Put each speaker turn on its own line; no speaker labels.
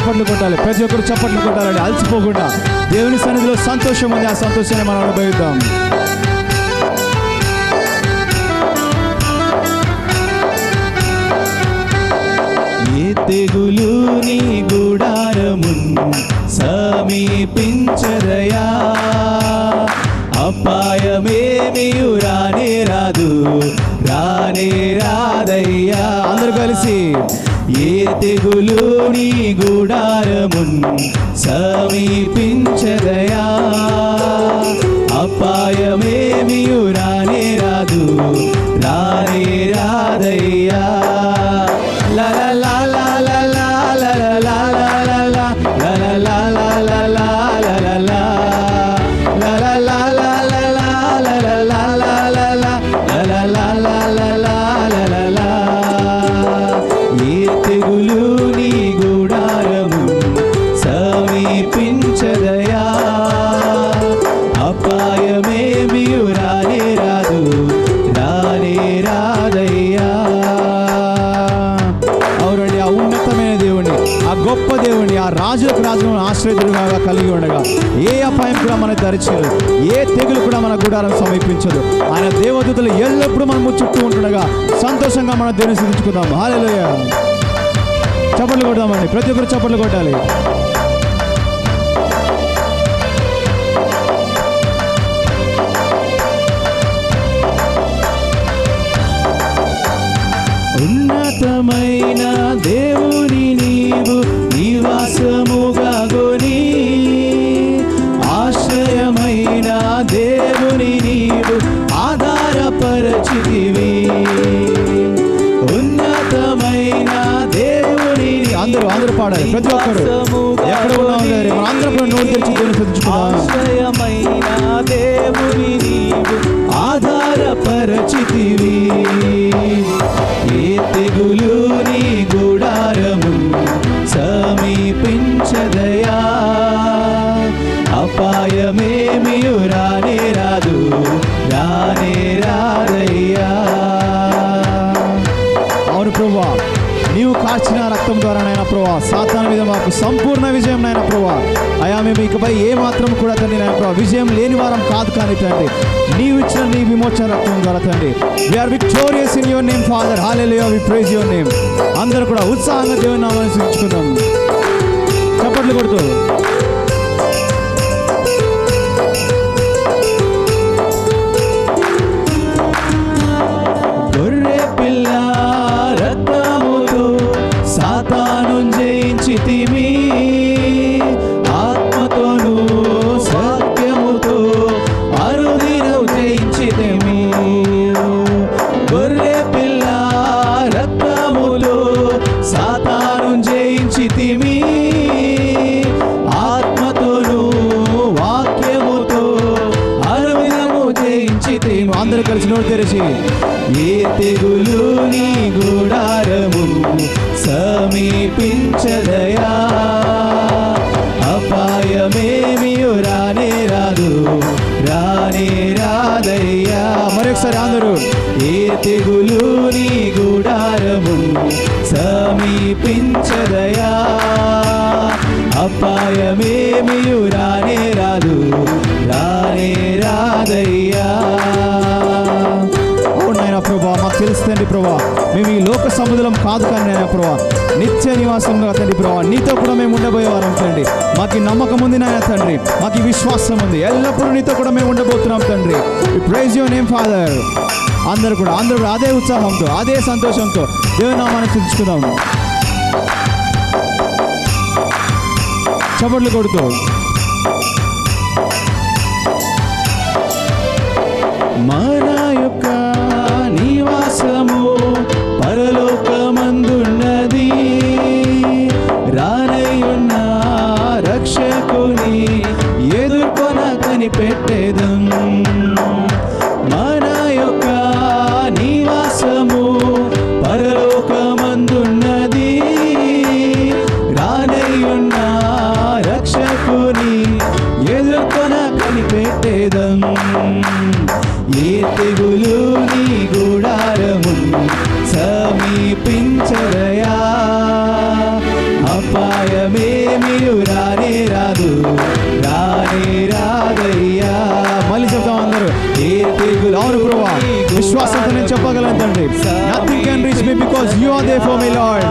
చప్పట్లు కొట్టాలి. ప్రతి ఒక్కరు చప్పట్లు కొట్టాలని అలసిపోకుండా. దేవుని సన్నిధిలో సంతోషం ఉంది. ఆ సంతోషాన్ని మనం అనుభవిద్దాం. ఏ తెగులు నీ గుడారము సమీపించదయా? అపాయమేమియు రానే రాదు. రానే రాదయ్యా. అందరూ కలిసి ఏ తెగులు నీ గుడారమున్ సమీపించదయా? అపాయమేమియు రానే రాదు రానే రాదయ్యా. రాజులకు రాజును ఆశ్రయుడుగా కలిగి ఉండగా ఏ అపాయం కూడా మనకు దరిచేయదు ఏ తెగులు కూడా మన గుడారం సమీపించదు. ఆయన దేవదూతలు ఎల్లప్పుడూ మనము చుట్టూ ఉంటుండగా సంతోషంగా మనం దేవుని సిద్ధించుకుందాం హాలేలుయ చప్పట్లు కొడదామండి. ప్రతి ఒక్కరు చప్పట్లు కొట్టాలి. అందరూ అందరూ పాడాలి ప్రతి ఒక్కరు. ఎక్కడ ఉన్నాం మన అందరం నోరు తెరిచి దేవుని స్థుతించుకుందాం.
దేవుని
ప్రభా. సాతాన మీద మాకు సంపూర్ణ విజయం నాయన ప్రభా. అయా మేము ఇకపై ఏ మాత్రం కూడా తండ్రి నాయన ప్రభా విజయం లేని వారం కాదు కానీ తండ్రి. నీవు ఇచ్చిన నీ విమోచన రక్తం ద్వారా తండ్రి. We're victorious in your name father హాలే వి ప్రైజ్ యువర్ నేమ్ అందరూ కూడా ఉత్సాహంగా దేవుని నామాన్ని సూచించుకుందాం చప్పట్లు కొడుతూ. నోరు తెరిచి ఏ తెగులు నీ గుడారము సమీపించదయా? అపాయమేమి రానే రాదు రానే రాదయ్యా. మరొకసారి అందరూ ఏ తెగులు నీ గుడారము సమీపించదయా? అపాయమేమి రానే రాదు ప్రభా. మేము ఈ లోక సముద్రం కాదు కానీ నాయన ప్రభా. నిత్య నివాసంగా తండ్రి ప్రభా. నీతో కూడా మేము ఉండబోయేవారం తండ్రి. మాకు నమ్మకం ఉంది నాయన తండ్రి. మాకు విశ్వాసం ఉంది. ఎల్లప్పుడూ నీతో కూడా మేము ఉండబోతున్నాం తండ్రి. ప్రైజ్ యువర్ నేమ్ ఫాదర్ అందరు కూడా అందరూ కూడా అదే ఉత్సాహంతో అదే సంతోషంతో దేవుని నామాన్ని తెలుసుకుందాం చప్పట్లు కొడుతూ. రక్షకుని ఎదుర్కొన కనిపెట్టేదం విశ్వాసంతో నేను చెప్పగలను తండ్రి. Nothing can reach me because you are there for me lord